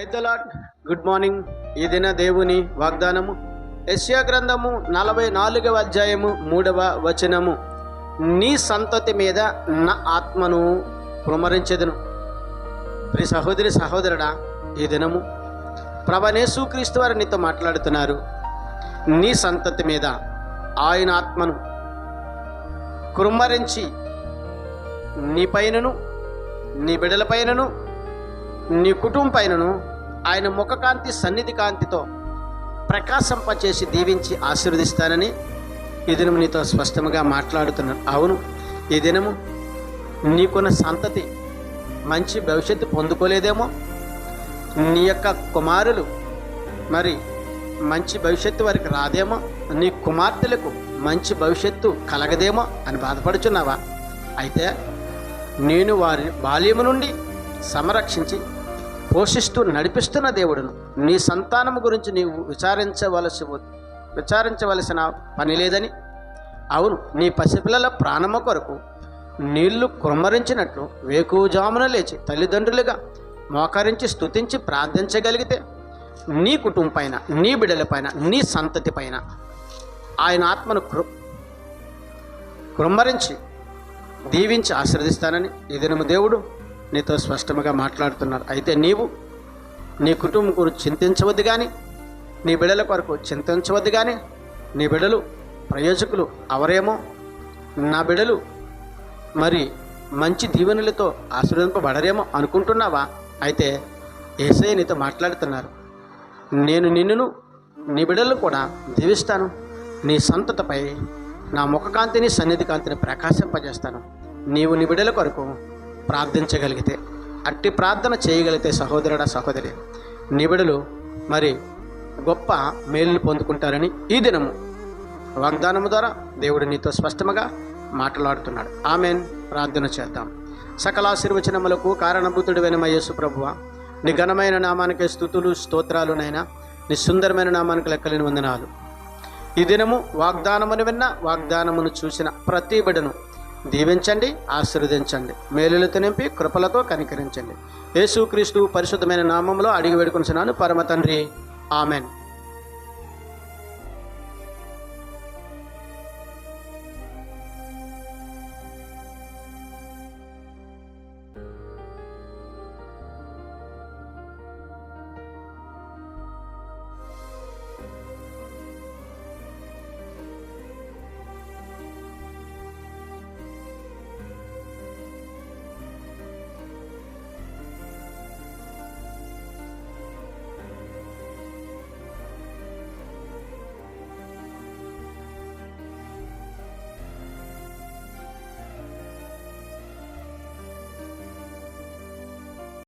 ప్రైతలాడ్ good morning ఈ దిన దేవుని వాగ్దానము. యశ్యా గ్రంథము నలభై నాలుగవ అధ్యాయము మూడవ వచనము. నీ సంతతి మీద నా ఆత్మను కుమరించెదను. ప్రి సహోదరి సహోదరుడా ఈ దినము ప్రభనేసు క్రీస్తు వారు నీతో మాట్లాడుతున్నారు. నీ సంతతి మీద ఆయన ఆత్మను కుమ్మరించి నీ పైనను నీ బిడ్డల పైనను నీ కుటుంబం పైనను ఆయన ముఖకాంతి సన్నిధి కాంతితో ప్రకాశంపచేసి దీవించి ఆశీర్వదిస్తానని ఈ దినము నీతో స్పష్టంగా మాట్లాడుతున్నాను. అవును ఈ దినము నీకున్న సంతతి మంచి భవిష్యత్తు పొందుకోలేదేమో? నీ యొక్క కుమారులు మరి మంచి భవిష్యత్తు వారికి రాదేమో? నీ కుమార్తెలకు మంచి భవిష్యత్తు కలగదేమో అని బాధపడుచున్నావా? అయితే నేను వారి బాల్యము నుండి సంరక్షించి పోషిస్తూ నడిపిస్తున్న దేవుడును. నీ సంతానం గురించి నీవు విచారించవలసి విచారించవలసిన పని లేదని. అవును నీ పసిపిల్లల ప్రాణము కొరకు నీళ్ళు కుమ్మరించినట్లు వేకువజామున లేచి తల్లిదండ్రులుగా మోకరించి స్తుతించి ప్రార్థించగలిగితే నీ కుటుంబం పైన నీ బిడ్డల పైన నీ సంతతి పైన ఆయన ఆత్మను కృ కృమ్మరించి దీవించి ఆశీర్దిస్తానని ఈ దినము దేవుడు నీతో స్పష్టంగా మాట్లాడుతున్నారు. అయితే నీవు నీ కుటుంబం గురించి చింతించవద్దు కానీ నీ బిడ్డల కొరకు చింతించవద్దు కానీ నీ బిడ్డలు ప్రయోజకులు అవరేమో? నా బిడ్డలు మరి మంచి దీవెనలతో ఆశీర్వదింపబడరేమో అనుకుంటున్నావా? అయితే ఏసై నీతో మాట్లాడుతున్నారు. నేను నిన్నును నీ బిడ్డలు కూడా దీవిస్తాను. నీ సంతతపై నా ముఖకాంతిని సన్నిధి కాంతిని ప్రకాశింపజేస్తాను. నీవు నీ బిడ్డల కొరకు ప్రార్థించగలిగితే అట్టి ప్రార్థన చేయగలిగితే సహోదరుడా సహోదరి నీ మరి గొప్ప మేలును పొందుకుంటారని ఈ దినము వాగ్దానము ద్వారా దేవుడు నీతో స్పష్టముగా మాట్లాడుతున్నాడు. ఆమెన్. ప్రార్థన చేద్దాం. సకలాశీర్వచనములకు కారణభూతుడు వెనమ యేసు ప్రభువ నీ ఘనమైన నామానికి స్థుతులు స్తోత్రాలునైనా నీ సుందరమైన నామానికి లెక్కలేని వందనాలు. ఈ దినము వాగ్దానమును విన్న వాగ్దానమును చూసిన ప్రతి బిడను దీవించండి ఆశీర్వదించండి మేలులతో నింపి కృపలతో కనికరించండి. యేసుక్రీస్తు పరిశుద్ధమైన నామంలో అడిగి వేడుకొనిచున్నాను పరమ తండ్రి. ఆమెన్.